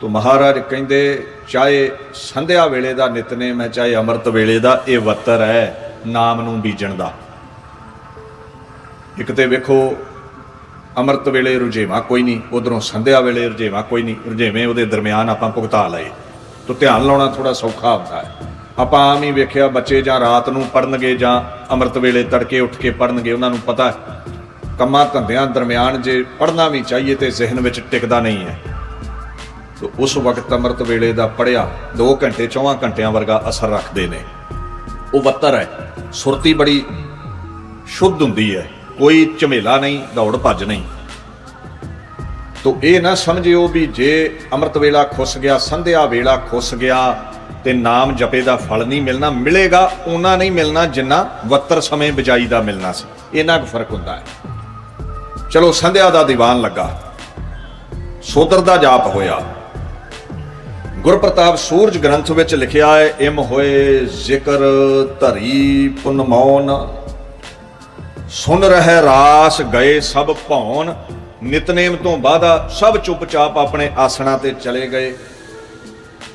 ਤੋ ਮਹਾਰਾਜ ਕਹਿੰਦੇ, ਚਾਹੇ ਸੰਧਿਆ ਵੇਲੇ ਦਾ ਨਿਤਨੇਮ ਹੈ, ਚਾਹੇ ਅੰਮ੍ਰਿਤ ਵੇਲੇ ਦਾ, ਇਹ ਵਤਰ ਹੈ ਨਾਮ ਨੂੰ ਬੀਜਣ ਦਾ। ਇੱਕ ਤੇ ਵੇਖੋ, ਅੰਮ੍ਰਿਤ ਵੇਲੇ ਰੁਝੇਵਾ ਕੋਈ ਨਹੀਂ, ਉਧਰੋਂ ਸੰਧਿਆ ਵੇਲੇ ਰੁਝੇਵਾ ਕੋਈ ਨਹੀਂ, ਰੁਝੇਵੇਂ ਉਹਦੇ ਦਰਮਿਆਨ ਆਪਾਂ ਭੁਗਤਾ ਲਏ। ਤੋ ਧਿਆਨ ਲਾਉਣਾ ਥੋੜਾ ਸੌਖਾ ਹੁੰਦਾ ਹੈ। ਆਪਾਂ ਆਮ ਹੀ ਵੇਖਿਆ, ਬੱਚੇ ਜਾਂ ਰਾਤ ਨੂੰ ਪੜਨਗੇ ਜਾਂ ਅੰਮ੍ਰਿਤ ਵੇਲੇ ਤੜਕੇ ਉੱਠ ਕੇ ਪੜਨਗੇ ਉਹਨਾਂ ਨੂੰ ਪਤਾ ਕੰਮਾਂ ਧੰਦਿਆਂ ਦਰਮਿਆਨ ਜੇ ਪੜਨਾ ਵੀ ਚਾਹੀਏ ਤੇ ਜ਼ਿਹਨ ਵਿੱਚ ਟਿਕਦਾ ਨਹੀਂ ਹੈ। ਤੋ ਉਸ ਵਕਤ ਅੰਮ੍ਰਿਤ ਵੇਲੇ ਦਾ ਪੜਿਆ 2 ਘੰਟੇ 4 ਘੰਟਿਆਂ ਵਰਗਾ ਅਸਰ ਰੱਖਦੇ ਨੇ। ਉਹ ਵੱਤਰ ਹੈ, ਸੁਰਤੀ ਬੜੀ ਸ਼ੁੱਧ ਹੁੰਦੀ ਹੈ, ਕੋਈ ਝਮੇਲਾ ਨਹੀਂ, ਦੌੜ ਭੱਜ ਨਹੀਂ। ਤੋ ਇਹ ਨਾ ਸਮਝਿਓ ਵੀ ਜੇ ਅੰਮ੍ਰਿਤ ਵੇਲਾ ਖੁੱਸ ਗਿਆ, ਸੰਧਿਆ ਵੇਲਾ ਖੁੱਸ ਗਿਆ, ਤੇ ਨਾਮ ਜਪੇ ਦਾ ਫਲ ਨਹੀਂ ਮਿਲਣਾ, ਮਿਲੇਗਾ ਉਹਨਾਂ ਨਹੀਂ ਮਿਲਣਾ, ਜਿੰਨਾ ਵੱਤਰ ਸਮੇਂ ਬਜਾਈ ਦਾ ਮਿਲਣਾ ਸੀ। ਇਹਨਾਂ ਕੁ ਫ਼ਰਕ ਹੁੰਦਾ ਹੈ। ਚਲੋ ਸੰਧਿਆ ਦਾ ਦੀਵਾਨ ਲੱਗਾ। ਸੋਦਰ ਦਾ ਜਾਪ ਹੋਇਆ। ਗੁਰਪ੍ਰਤਾਪ ਸੂਰਜ ਗ੍ਰੰਥ ਵਿੱਚ ਲਿਖਿਆ ਹੈ, ਇਮ ਹੋਏ ਜ਼ਿਕਰ ਧਰੀ ਪੁਨ ਮੌਨ, ਸੁਨ ਰਹਿ ਰਾਸ ਗਏ ਸਭ ਭੌਣ, ਨਿਤਨੇਮ ਤੋਂ ਬਾਅਦਾ ਸਭ ਚੁੱਪਚਾਪ ਆਪਣੇ ਆਸਣਾ ਤੇ ਚਲੇ ਗਏ।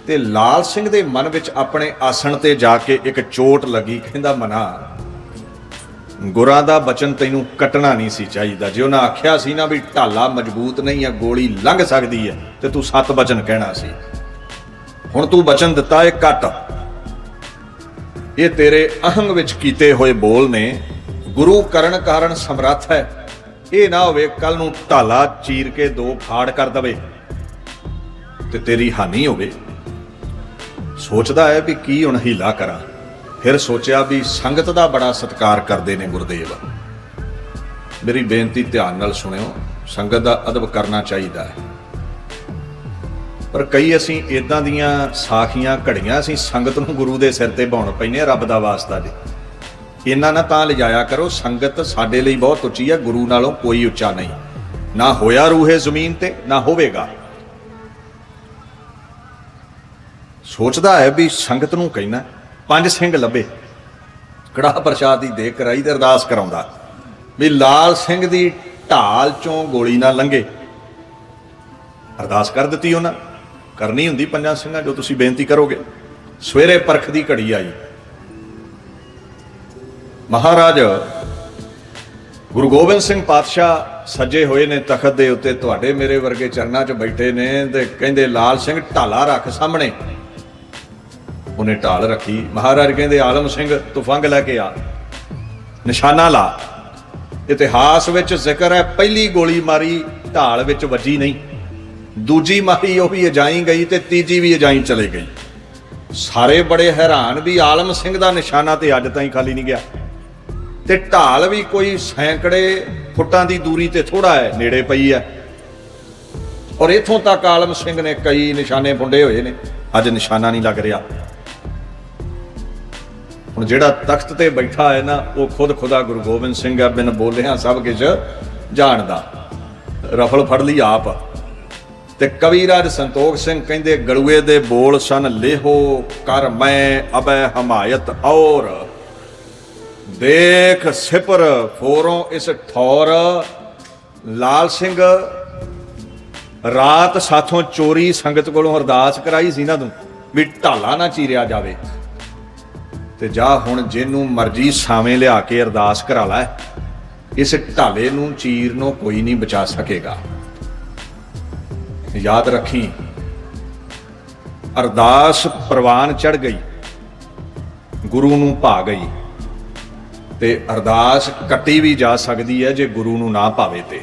ਤੇ ਲਾਲ ਸਿੰਘ ਦੇ ਮਨ ਵਿੱਚ ਆਪਣੇ ਆਸਣ ਤੇ ਜਾ ਕੇ ਇੱਕ ਚੋਟ ਲੱਗੀ, ਕਹਿੰਦਾ, ਮਨਾ, ਗੁਰਾਂ ਦਾ ਬਚਨ ਤੈਨੂੰ ਕੱਟਣਾ ਨਹੀਂ ਸੀ ਚਾਹੀਦਾ। ਜੇ ਉਹਨਾਂ ਆਖਿਆ ਸੀ ਨਾ ਵੀ ਢਾਲਾ ਮਜ਼ਬੂਤ ਨਹੀਂ ਆ, ਗੋਲੀ ਲੰਘ ਸਕਦੀ ਹੈ, ਤੇ ਤੂੰ ਸੱਤ ਬਚਨ ਕਹਿਣਾ ਸੀ। ਹੁਣ ਤੂੰ ਬਚਨ ਦਿੱਤਾ ਇਹ ਕੱਟ। ਇਹ ਤੇਰੇ ਅਹੰਗ ਵਿੱਚ ਕੀਤੇ ਹੋਏ ਬੋਲ ਨੇ। ਗੁਰੂ ਕਰਨ ਕਾਰਨ ਸਮਰੱਥ ਹੈ। ਇਹ ਨਾ ਹੋਵੇ ਕੱਲ ਨੂੰ ਢਾਲਾ ਚੀਰ ਕੇ ਦੋ ਫਾੜ ਕਰ ਦਵੇ। ਤੇ ਤੇਰੀ ਹਾਨੀ ਹੋਵੇ। ਸੋਚਦਾ ਹੈ ਵੀ ਕੀ ਹੁਣ ਹੀਲਾ ਕਰਾਂ। ਫਿਰ ਸੋਚਿਆ ਵੀ ਸੰਗਤ ਦਾ ਬੜਾ ਸਤਿਕਾਰ ਕਰਦੇ ਨੇ ਗੁਰਦੇਵ। ਮੇਰੀ ਬੇਨਤੀ ਧਿਆਨ ਨਾਲ ਸੁਣਿਓ। ਸੰਗਤ ਦਾ ਅਦਬ ਕਰਨਾ ਚਾਹੀਦਾ ਹੈ। ਪਰ ਕਈ ਅਸੀਂ ਇਦਾਂ ਦੀਆਂ ਸਾਖੀਆਂ, ਘੜੀਆਂ ਅਸੀਂ ਸੰਗਤ ਨੂੰ ਗੁਰੂ ਦੇ ਸਿਰ ਤੇ ਬਾਉਣ ਪੈਨੇ ਆ ਰੱਬ ਦਾ ਵਾਸਤਾ ਜੀ ਇਹਨਾਂ ਨਾ ਤਾਂ ਲਿਜਾਇਆ ਕਰੋ, ਸੰਗਤ ਸਾਡੇ ਲਈ ਬਹੁਤ ਉੱਚੀ ਹੈ ਗੁਰੂ ਨਾਲੋਂ ਕੋਈ ਉੱਚਾ ਨਹੀਂ। ਨਾ ਹੋਇਆ ਰੂਹੇ ਜ਼ਮੀਨ ਤੇ, ਨਾ ਹੋਵੇਗਾ। ਸੋਚਦਾ ਹੈ ਵੀ ਸੰਗਤ ਨੂੰ ਕਹਿਣਾ, ਪੰਜ ਸਿੰਘ ਲੱਭੇ। ਕੜਾਹ ਪ੍ਰਸ਼ਾਦ ਦੀ ਦੇਖ ਕਰਾਈ ਤੇ ਅਰਦਾਸ ਕਰਾਉਂਦਾ, ਵੀ ਲਾਲ ਸਿੰਘ ਦੀ ਢਾਲ ਚੋਂ ਗੋਲੀ ਨਾ ਲੰਘੇ। ਅਰਦਾਸ ਕਰ ਦਿੱਤੀ ਉਹਨਾਂ। ਕਰਨੀ ਹੁੰਦੀ ਪੰਜਾਂ ਸਿੰਘਾਂ ਜੋ ਤੁਸੀਂ ਬੇਨਤੀ ਕਰੋਗੇ। ਸਵੇਰੇ ਪਰਖ ਦੀ ਘੜੀ ਆਈ। ਮਹਾਰਾਜ, ਗੁਰੂ ਗੋਬਿੰਦ ਸਿੰਘ ਪਾਤਸ਼ਾਹ ਸੱਜੇ ਹੋਏ ਨੇ ਤਖਤ ਦੇ ਉੱਤੇ, ਤੁਹਾਡੇ ਮੇਰੇ ਵਰਗੇ ਚਰਨਾਂ 'ਚ ਬੈਠੇ ਨੇ ਤੇ ਕਹਿੰਦੇ, ਲਾਲ ਸਿੰਘ ਢਾਲਾ ਰੱਖ ਸਾਹਮਣੇ। ਉਹਨੇ ਢਾਲ ਰੱਖੀ। ਮਹਾਰਾਜ ਕਹਿੰਦੇ, ਆਲਮ ਸਿੰਘ, ਤੂੰ ਫੰਗ ਲੈ ਕੇ ਆ। ਨਿਸ਼ਾਨਾ ਲਾ। ਇਤਿਹਾਸ ਵਿੱਚ ਜ਼ਿਕਰ ਹੈ, ਪਹਿਲੀ ਗੋਲੀ ਮਾਰੀ, ਢਾਲ ਵਿੱਚ ਵੱਜੀ ਨਹੀਂ। ਦੂਜੀ ਮਾਰੀ ਉਹ ਵੀ ਅਜਾਈ ਗਈ ਤੇ ਤੀਜੀ ਵੀ ਅਜਾਈ ਚਲੇ ਗਈ। ਸਾਰੇ ਬੜੇ ਹੈਰਾਨ ਵੀ ਆਲਮ ਸਿੰਘ ਦਾ ਨਿਸ਼ਾਨਾ ਤੇ ਅੱਜ ਤਾਈਂ ਖਾਲੀ ਨਹੀਂ ਗਿਆ। ਤੇ ਢਾਲ ਵੀ ਕੋਈ ਸੈਂਕੜੇ ਫੁੱਟਾਂ ਦੀ ਦੂਰੀ ਤੇ ਥੋੜਾ ਹੈ, ਨੇੜੇ ਪਈ ਹੈ। ਔਰ ਇਥੋਂ ਤੱਕ ਆਲਮ ਸਿੰਘ ਨੇ ਕਈ ਨਿਸ਼ਾਨੇ ਪੁੰਡੇ ਹੋਏ ਨੇ, ਅੱਜ ਨਿਸ਼ਾਨਾ ਨਹੀਂ ਲੱਗ ਰਿਹਾ। ਹੁਣ ਜਿਹੜਾ ਤਖਤ ਤੇ ਬੈਠਾ ਹੈ ਨਾ, ਉਹ ਖੁਦ ਖੁਦਾ ਗੁਰੂ ਗੋਬਿੰਦ ਸਿੰਘ ਆ ਬਿਨ ਬੋਲਿਆ ਸਭ ਕੁਝ ਜਾਣਦਾ। ਰਫਲ ਫੜ ਲਈ ਆਪ। ਤੇ ਕਵੀਰਾਜ ਸੰਤੋਖ ਸਿੰਘ ਕਹਿੰਦੇ, ਗੜੂਏ ਦੇ ਬੋਲ ਸਨ, ਲੇਹੋ ਕਰ ਮੈਂ ਅਬੈ ਹਮਾਇਤ ਔਰ। ਦੇਖ ਸਿਪਰ ਫੋਰੋਂ ਇਸ ਠੌਰ। ਲਾਲ ਸਿੰਘ, ਰਾਤ ਸਾਥੋਂ ਚੋਰੀ ਸੰਗਤ ਕੋਲੋਂ ਅਰਦਾਸ ਕਰਾਈ ਸੀ ਨਾ ਤੂੰ ਵੀ ਢਾਲਾ ਨਾ ਚੀਰਿਆ ਜਾਵੇ। ਤੇ ਜਾ ਹੁਣ ਜਿਹਨੂੰ ਮਰਜ਼ੀ ਸਾਵੇਂ ਲਿਆ ਕੇ ਅਰਦਾਸ ਕਰਾ ਲੈ। ਇਸ ਢਾਲੇ ਨੂੰ ਚੀਰ ਨੂੰ ਕੋਈ ਨਹੀਂ ਬਚਾ ਸਕੇਗਾ। ਯਾਦ ਰੱਖੀ। ਅਰਦਾਸ ਪ੍ਰਵਾਨ ਚੜ ਗਈ। ਗੁਰੂ ਨੂੰ ਭਾ ਗਈ। ਤੇ ਅਰਦਾਸ ਕੱਟੀ ਵੀ ਜਾ ਸਕਦੀ ਹੈ ਜੇ ਗੁਰੂ ਨੂੰ ਨਾ ਭਾਵੇ ਤੇ।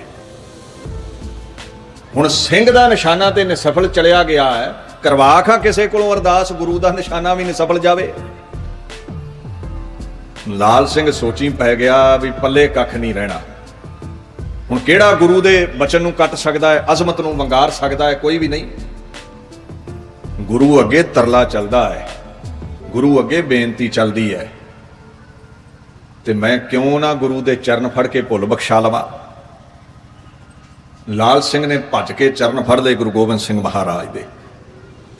ਹੁਣ ਸਿੰਘ ਦਾ ਨਿਸ਼ਾਨਾ ਤੇ ਨਿਸਫਲ ਚਲਿਆ ਗਿਆ ਹੈ। ਕਰਵਾ ਖਾ ਕਿਸੇ ਕੋਲੋਂ ਅਰਦਾਸ, ਗੁਰੂ ਦਾ ਨਿਸ਼ਾਨਾ ਵੀ ਨਿਸਫਲ ਜਾਵੇ। ਲਾਲ ਸਿੰਘ ਸੋਚੀ ਪੈ ਗਿਆ ਵੀ ਪੱਲੇ ਕੱਖ ਨਹੀਂ ਰਹਿਣਾ। ਹੁਣ ਕਿਹੜਾ ਗੁਰੂ ਦੇ ਬਚਨ ਨੂੰ ਕੱਟ ਸਕਦਾ ਹੈ, ਅਜ਼ਮਤ ਨੂੰ ਵੰਗਾਰ ਸਕਦਾ ਹੈ, ਕੋਈ ਵੀ ਨਹੀਂ। ਗੁਰੂ ਅੱਗੇ ਤਰਲਾ ਚੱਲਦਾ ਹੈ, ਗੁਰੂ ਅੱਗੇ ਬੇਨਤੀ ਚੱਲਦੀ ਹੈ। ਤੇ ਮੈਂ ਕਿਉਂ ਨਾ ਗੁਰੂ ਦੇ ਚਰਨ ਫੜ ਕੇ ਭੁੱਲ ਬਖਸ਼ਾ ਲਵਾਂ? ਲਾਲ ਸਿੰਘ ਨੇ ਭੱਜ ਕੇ ਚਰਨ ਫੜ ਲਏ ਗੁਰੂ ਗੋਬਿੰਦ ਸਿੰਘ ਮਹਾਰਾਜ ਦੇ।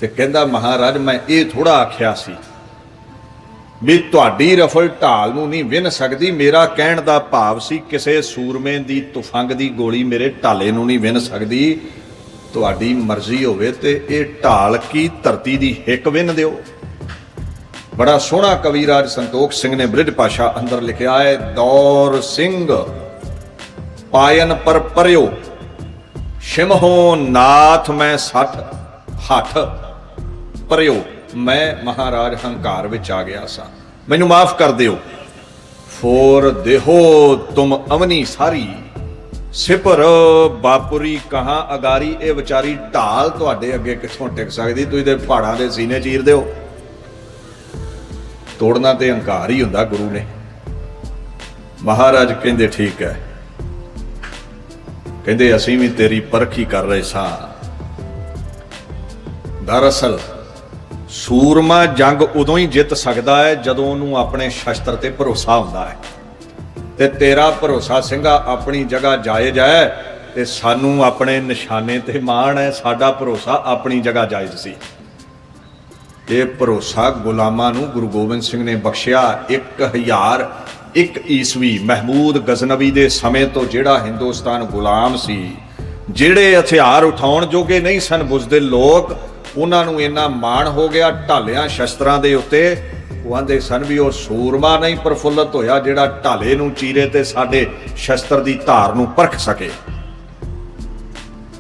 ਤੇ ਕਹਿੰਦਾ, ਮਹਾਰਾਜ, ਮੈਂ ਇਹ ਥੋੜਾ ਆਖਿਆ ਸੀ ਵੀ ਤੁਹਾਡੀ ਰਫਲ ਢਾਲ ਨੂੰ ਨਹੀਂ ਵਿੰਨ ਸਕਦੀ। ਮੇਰਾ ਕਹਿਣ ਦਾ ਭਾਵ ਸੀ, ਕਿਸੇ ਸੂਰਮੇ ਦੀ ਤੁਫੰਗ ਦੀ ਗੋਲੀ ਮੇਰੇ ਢਾਲੇ ਨੂੰ ਨਹੀਂ ਵਿੰਨ ਸਕਦੀ। ਤੁਹਾਡੀ ਮਰਜ਼ੀ ਹੋਵੇ ਤੇ ਇਹ ਢਾਲ ਕੀ ਧਰਤੀ ਦੀ ਹਿੱਕ ਵਿੰਨ ਦਿਓ। ਬੜਾ ਸੋਹਣਾ ਕਵੀ ਰਾਜ ਸੰਤੋਖ ਸਿੰਘ ਨੇ ਬ੍ਰਿਜ ਭਾਸ਼ਾ ਅੰਦਰ ਲਿਖਿਆ ਹੈ, ਦੌਰ ਸਿੰਘ, ਪਾਇਨ ਪਰ ਪਰਿਓ, ਸ਼ਿਮਹੋ ਨਾਥ ਮੈਂ ਸੱਠ ਹੱਥ ਪਰਿਓ। ਮੈਂ ਮਹਾਰਾਜ ਹੰਕਾਰ ਵਿੱਚ ਆ ਗਿਆ ਸਾਂ। ਮੈਨੂੰ ਮਾਫ ਕਰ ਦਿਓ। ਫੋਰ ਦੇਹੋ ਤੁਮ ਅਵਨੀ ਸਾਰੀ। ਸਿਪਰ ਬਾਪੁਰੀ ਕਹਾ ਅਗਾਰੀ, ਇਹ ਵਿਚਾਰੀ ਢਾਲ ਤੁਹਾਡੇ ਅੱਗੇ ਕਿੱਥੋਂ ਟਿਕ ਸਕਦੀ? ਤੁਸੀਂ ਤੇ ਪਹਾੜਾਂ ਦੇ ਸੀਨੇ ਚੀਰ ਦਿਓ। ਤੋੜਨਾ ਤੇ ਹੰਕਾਰ ਹੀ ਹੁੰਦਾ ਗੁਰੂ ਨੇ। ਮਹਾਰਾਜ ਕਹਿੰਦੇ, ਠੀਕ ਹੈ। ਕਹਿੰਦੇ, ਅਸੀਂ ਵੀ ਤੇਰੀ ਪਰਖੀ ਕਰ ਰਹੇ ਸਾਂ। ਦਰਅਸਲ ਸੂਰਮਾ ਜੰਗ ਉਦੋਂ ਹੀ ਜਿੱਤ ਸਕਦਾ ਹੈ ਜਦੋਂ ਉਹਨੂੰ ਆਪਣੇ ਸ਼ਸਤਰ ਤੇ ਭਰੋਸਾ ਹੁੰਦਾ ਹੈ। ਤੇ ਤੇਰਾ ਭਰੋਸਾ ਸਿੰਘਾ ਆਪਣੀ ਜਗ੍ਹਾ ਜਾਇਜ਼ ਹੈ ਤੇ ਸਾਨੂੰ ਆਪਣੇ ਨਿਸ਼ਾਨੇ ਤੇ ਮਾਣ ਹੈ, ਸਾਡਾ ਭਰੋਸਾ ਆਪਣੀ ਜਗ੍ਹਾ ਜਾਇਜ਼ ਸੀ। ਇਹ ਭਰੋਸਾ ਗੁਲਾਮਾਂ ਨੂੰ ਗੁਰੂ ਗੋਬਿੰਦ ਸਿੰਘ ਨੇ ਬਖਸ਼ਿਆ 1000 ਇੱਕ ਈਸਵੀ ਮਹਿਮੂਦ ਗਜ਼ਨਵੀ ਦੇ ਸਮੇਂ ਤੋਂ ਜਿਹੜਾ ਹਿੰਦੁਸਤਾਨ ਗੁਲਾਮ ਸੀ, ਜਿਹੜੇ ਹਥਿਆਰ ਉਠਾਉਣ ਜੋਗੇ ਨਹੀਂ ਸਨ ਬੁੱਝਦੇ ਲੋਕ ਉਹਨਾਂ ਨੂੰ ਇੰਨਾ ਮਾਣ ਹੋ ਗਿਆ ਢਾਲਿਆਂ ਸ਼ਸਤਰਾਂ ਦੇ ਉੱਤੇ। ਉਹ ਆਂਦੇ ਸਨ ਵੀ ਉਹ ਸੂਰਮਾ ਨਹੀਂ ਪ੍ਰਫੁੱਲਤ ਹੋਇਆ ਜਿਹੜਾ ਢਾਲੇ ਨੂੰ ਚੀਰੇ ਤੇ ਸਾਡੇ ਸ਼ਸਤਰ ਦੀ ਧਾਰ ਨੂੰ ਪਰਖ ਸਕੇ।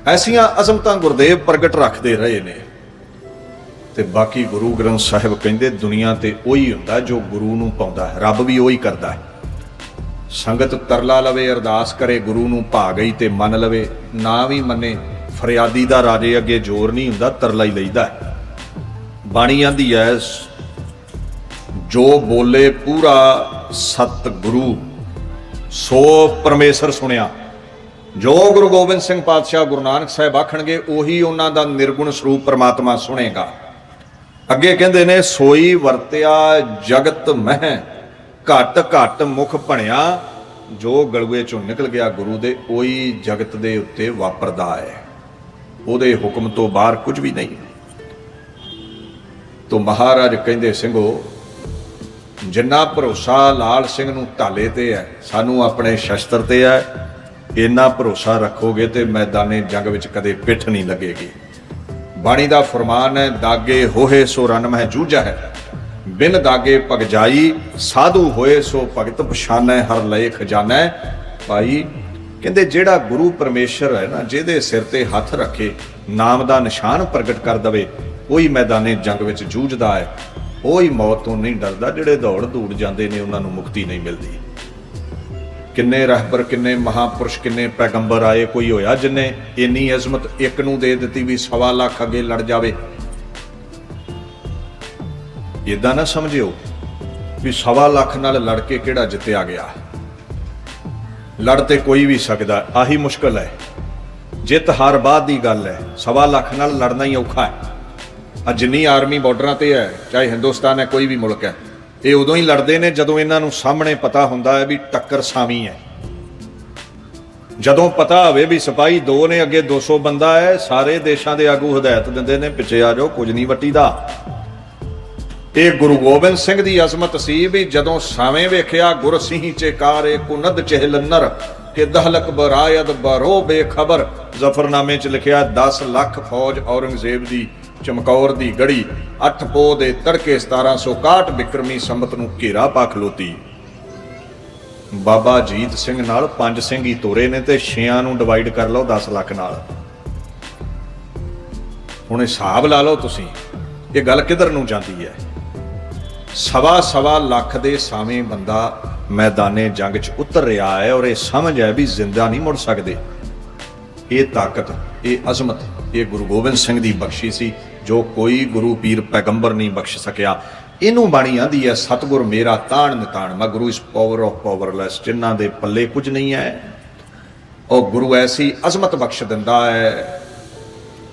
ਐਸੀਆਂ ਅਜ਼ਮਤਾਂ ਗੁਰਦੇਵ ਪ੍ਰਗਟ ਰੱਖਦੇ ਰਹੇ ਨੇ। ਤੇ ਬਾਕੀ ਗੁਰੂ ਗ੍ਰੰਥ ਸਾਹਿਬ ਕਹਿੰਦੇ, ਦੁਨੀਆ ਤੇ ਉਹੀ ਹੁੰਦਾ ਜੋ ਗੁਰੂ ਨੂੰ ਪਾਉਂਦਾ ਹੈ, ਰੱਬ ਵੀ ਉਹੀ ਕਰਦਾ ਹੈ। ਸੰਗਤ ਤਰਲਾ ਲਵੇ, ਅਰਦਾਸ ਕਰੇ, ਗੁਰੂ ਨੂੰ ਭਾ ਗਈ ਤੇ ਮੰਨ ਲਵੇ, ਨਾ ਵੀ ਮੰਨੇ। ਫਰਿਆਦੀ ਦਾ ਰਾਜੇ ਅੱਗੇ ਜ਼ੋਰ ਨਹੀਂ ਹੁੰਦਾ ਤਰਲਾ ਹੀ। ਲਈਦਾ ਬਾਣੀ ਆਂਦੀ ਹੈ, ਜੋ ਬੋਲੇ ਪੂਰਾ ਸਤ ਗੁਰੂ ਸੋ ਪਰਮੇਸ਼ਰ ਸੁਣਿਆ। ਜੋ ਗੁਰੂ ਗੋਬਿੰਦ ਸਿੰਘ ਪਾਤਸ਼ਾਹ ਗੁਰੂ ਨਾਨਕ ਸਾਹਿਬ ਆਖਣਗੇ, ਉਹੀ ਉਹਨਾਂ ਦਾ ਨਿਰਗੁਣ ਸਰੂਪ ਪਰਮਾਤਮਾ ਸੁਣੇਗਾ। ਅੱਗੇ ਕਹਿੰਦੇ ਨੇ, ਸੋਈ ਵਰਤਿਆ ਜਗਤ ਮਹਿ, ਘਟ ਘਟ ਮੁਖ ਭਣਿਆ, ਜੋ ਗਲੂਏ ਚੋਂ ਨਿਕਲ ਗਿਆ ਗੁਰੂ ਦੇ, ਉਹੀ ਜਗਤ ਦੇ ਉੱਤੇ ਵਾਪਰਦਾ ਹੈ। ਉਹਦੇ ਹੁਕਮ ਤੋਂ ਬਾਹਰ ਕੁਝ ਵੀ ਨਹੀਂ। ਤੋ ਮਹਾਰਾਜ ਕਹਿੰਦੇ, ਸਿੰਘੋ, ਜਿੰਨਾ ਭਰੋਸਾ ਲਾਲ ਸਿੰਘ ਨੂੰ ਢਾਲੇ ਤੇ ਹੈ, ਸਾਨੂੰ ਆਪਣੇ ਸ਼ਸਤਰ ਤੇ ਹੈ। ਇੰਨਾ ਭਰੋਸਾ ਰੱਖੋਗੇ ਤੇ ਮੈਦਾਨੇ ਜੰਗ ਵਿੱਚ ਕਦੇ ਪਿੱਠ ਨਹੀਂ ਲੱਗੇਗੀ। ਬਾਣੀ ਦਾ ਫਰਮਾਨ ਹੈ, ਦਾਗੇ ਹੋਏ ਸੋ ਰਨ ਮਹਿ ਜੂਝਾ ਹੈ ਬਿਨ ਦਾਗੇ ਪਗ ਜਾਈ ਸਾਧੂ ਹੋਏ ਸੋ ਭਗਤ ਪਛਾਨੈ, ਹਰ ਲਏ ਖਜਾਨਾ। ਭਾਈ ਕਹਿੰਦੇ ਜਿਹੜਾ ਗੁਰੂ ਪਰਮੇਸ਼ਰ ਹੈ ਨਾ, ਜਿਹਦੇ ਸਿਰ ਤੇ ਹੱਥ ਰੱਖੇ, ਨਾਮ ਦਾ ਨਿਸ਼ਾਨ ਪ੍ਰਗਟ ਕਰ ਦਵੇ, ਉਹੀ ਮੈਦਾਨੇ ਜੰਗ ਵਿੱਚ ਜੂਝਦਾ ਹੈ। ਉਹ ਹੀ ਮੌਤ ਤੋਂ ਨਹੀਂ ਡਰਦਾ, ਜਿਹੜੇ ਦੌੜ ਦੂੜ ਜਾਂਦੇ ਨੇ, ਉਹਨਾਂ ਨੂੰ ਮੁਕਤੀ ਨਹੀਂ ਮਿਲਦੀ। ਕਿੰਨੇ ਰਹਿਬਰ, ਕਿੰਨੇ ਮਹਾਪੁਰਸ਼, ਕਿੰਨੇ ਪੈਗੰਬਰ ਆਏ, ਕੋਈ ਹੋਇਆ ਜਿਨੇ ਇੰਨੀ ਅਜ਼ਮਤ ਇੱਕ ਨੂੰ ਦੇ ਦਿੱਤੀ ਵੀ ਸਵਾ ਲੱਖ ਅੱਗੇ ਲੜ ਜਾਵੇ? ਇਦਾਂ ਨਾ ਸਮਝਿਓ ਵੀ ਸਵਾ ਲੱਖ ਨਾਲ ਲੜ ਕੇ ਕਿਹੜਾ ਜਿੱਤਿਆ ਗਿਆ? ਲੜ ਤੇ ਕੋਈ ਵੀ ਸਕਦਾ, ਆਹੀ ਮੁਸ਼ਕਲ ਹੈ। ਜਿੱਤ ਹਾਰ ਬਾਅਦ ਦੀ ਗੱਲ ਹੈ। ਸਵਾ ਲੱਖ ਨਾਲ ਲੜਨਾ ਹੀ ਔਖਾ ਹੈ। ਆ ਜਿੰਨੀ ਆਰਮੀ ਬਾਰਡਰਾਂ ਤੇ ਹੈ, ਚਾਹੇ ਹਿੰਦੁਸਤਾਨ ਹੈ, ਕੋਈ ਵੀ ਮੁਲਕ ਹੈ, ਇਹ ਉਦੋਂ ਹੀ ਲੜਦੇ ਨੇ ਜਦੋਂ ਇਹਨਾਂ ਨੂੰ ਸਾਹਮਣੇ ਪਤਾ ਹੁੰਦਾ ਹੈ ਵੀ ਟੱਕਰ ਸਾਵੀਂ ਹੈ। ਜਦੋਂ ਪਤਾ ਹੋਵੇ ਵੀ ਸਿਪਾਹੀ ਦੋ ਨੇ, ਅੱਗੇ 200 ਬੰਦਾ ਹੈ, ਸਾਰੇ ਦੇਸ਼ਾਂ ਦੇ ਆਗੂ ਹਦਾਇਤ ਦਿੰਦੇ ਨੇ, ਪਿੱਛੇ ਆ ਜਾਓ, ਕੁਝ ਨਹੀਂ ਵੱਟੀ ਦਾ ਇਹ ਗੁਰੂ ਗੋਬਿੰਦ ਸਿੰਘ ਦੀ ਅਜ਼ਮਤ ਸੀ ਵੀ ਜਦੋਂ ਸਾਵੇਂ ਵੇਖਿਆ, ਗੁਰ ਸਿੰਘ ਚੇਕਾਰੇ ਕੁਨਦ ਚਹਿਲਨਰ ਕਿ ਦਹਲਕ ਬਰਾਇਦ ਬਰੋ ਬੇਖਬਰ। ਜ਼ਫਰਨਾਮੇ ਚ ਲਿਖਿਆ 10 ਲੱਖ ਫੌਜ ਔਰੰਗਜ਼ੇਬ ਦੀ ਚਮਕੌਰ ਦੀ ਗੜੀ 8 ਪੋ ਦੇ ਤੜਕੇ 1761 ਬਿਕਰਮੀ ਸੰਮਤ ਨੂੰ ਘੇਰਾ ਪਾ ਖਲੋਤੀ। ਬਾਬਾ ਜੀਤ ਸਿੰਘ ਨਾਲ ਪੰਜ ਸਿੰਘ ਹੀ ਤੋਰੇ ਨੇ ਤੇ ਛਿਆਂ ਨੂੰ ਡਿਵਾਈਡ ਕਰ ਲਓ 10 ਲੱਖ ਨਾਲ। ਹੁਣ ਹਿਸਾਬ ਲਾ ਲਓ ਤੁਸੀਂ, ਇਹ ਗੱਲ ਕਿੱਧਰ ਨੂੰ ਜਾਂਦੀ ਹੈ? ਸਵਾ ਸਵਾ ਲੱਖ ਦੇ ਸਾਵੇਂ ਬੰਦਾ ਮੈਦਾਨੇ ਜੰਗ 'ਚ ਉਤਰ ਰਿਹਾ ਹੈ ਔਰ ਇਹ ਸਮਝ ਹੈ ਵੀ ਜ਼ਿੰਦਾ ਨਹੀਂ ਮੁੜ ਸਕਦੇ। ਇਹ ਤਾਕਤ, ਇਹ ਅਜ਼ਮਤ, ਇਹ ਗੁਰੂ ਗੋਬਿੰਦ ਸਿੰਘ ਦੀ ਬਖਸ਼ੀ ਸੀ, ਜੋ ਕੋਈ ਗੁਰੂ ਪੀਰ ਪੈਗੰਬਰ ਨਹੀਂ ਬਖਸ਼ ਸਕਿਆ। ਇਹਨੂੰ ਬਾਣੀ ਆਂਦੀ ਹੈ, ਸਤਿਗੁਰ ਮੇਰਾ ਤਾਣ ਨਿਤਾਣ, ਮੈਂ ਗੁਰੂ ਇਸ ਪਾਵਰ ਆਫ ਪਾਵਰਲੈਸ ਜਿਨ੍ਹਾਂ ਦੇ ਪੱਲੇ ਕੁਝ ਨਹੀਂ ਹੈ। ਉਹ ਗੁਰੂ ਐਸੀ ਅਜ਼ਮਤ ਬਖਸ਼ ਦਿੰਦਾ ਹੈ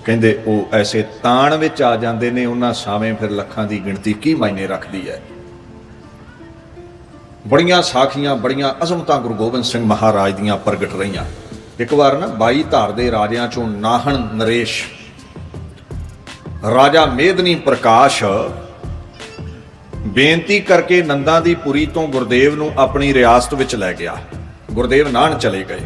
ਕਹਿੰਦੇ ਉਹ ਐਸੇ ਤਾਣ ਵਿੱਚ ਆ ਜਾਂਦੇ ਨੇ, ਉਹਨਾਂ ਸਾਵੇਂ ਫਿਰ ਲੱਖਾਂ ਦੀ ਗਿਣਤੀ ਕੀ ਮਾਇਨੇ ਰੱਖਦੀ ਹੈ? ਬੜੀਆਂ ਸਾਖੀਆਂ, ਬੜੀਆਂ ਅਜ਼ਮਤਾਂ ਗੁਰੂ ਗੋਬਿੰਦ ਸਿੰਘ ਮਹਾਰਾਜ ਦੀਆਂ ਪ੍ਰਗਟ ਰਹੀਆਂ। ਇੱਕ ਵਾਰ ਨਾ 22 ਧਾਰ ਦੇ ਰਾਜਿਆਂ ਚੋਂ ਨਾਹਣ ਨਰੇਸ਼, ਰਾਜਾ ਮੇਦਨੀ ਪ੍ਰਕਾਸ਼, ਬੇਨਤੀ ਕਰਕੇ ਨੰਦਾਂ ਦੀ ਪੁਰੀ ਤੋਂ ਗੁਰਦੇਵ ਨੂੰ ਆਪਣੀ ਰਿਆਸਤ ਵਿੱਚ ਲੈ ਗਿਆ। ਗੁਰਦੇਵ ਨਾਹਣ ਚਲੇ ਗਏ।